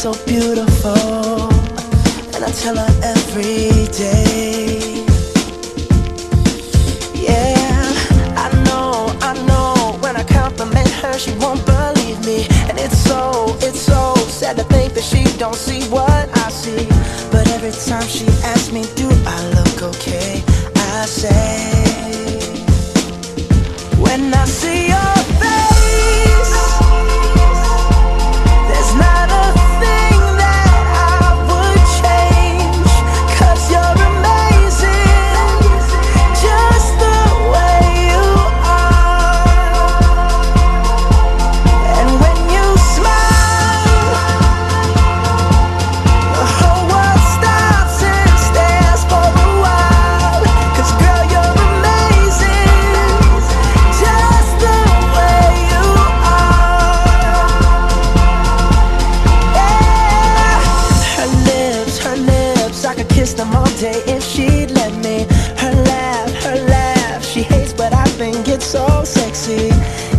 so beautiful, and I tell her every day. Yeah, I know, I know. When I compliment her, she won't believe me, and it's so, it's so sad to think that she don't see what I see. But every time she asks me, do I look okay? I say. kiss them all day if she'd let me. Her laugh, her laugh. She hates but I think it's so sexy.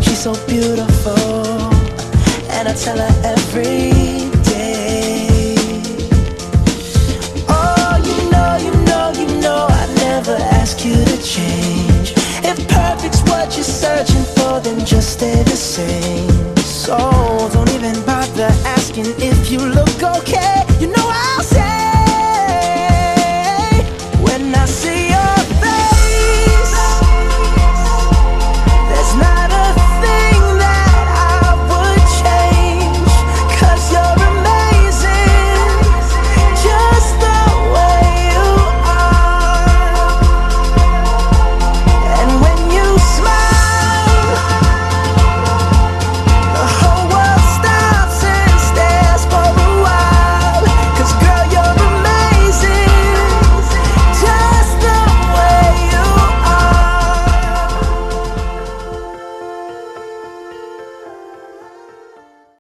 She's so beautiful And I tell her every day. Oh, you know, you know, you know I'd never ask you to change. If perfect's what you're searching for Then just stay the same. So don't even bother asking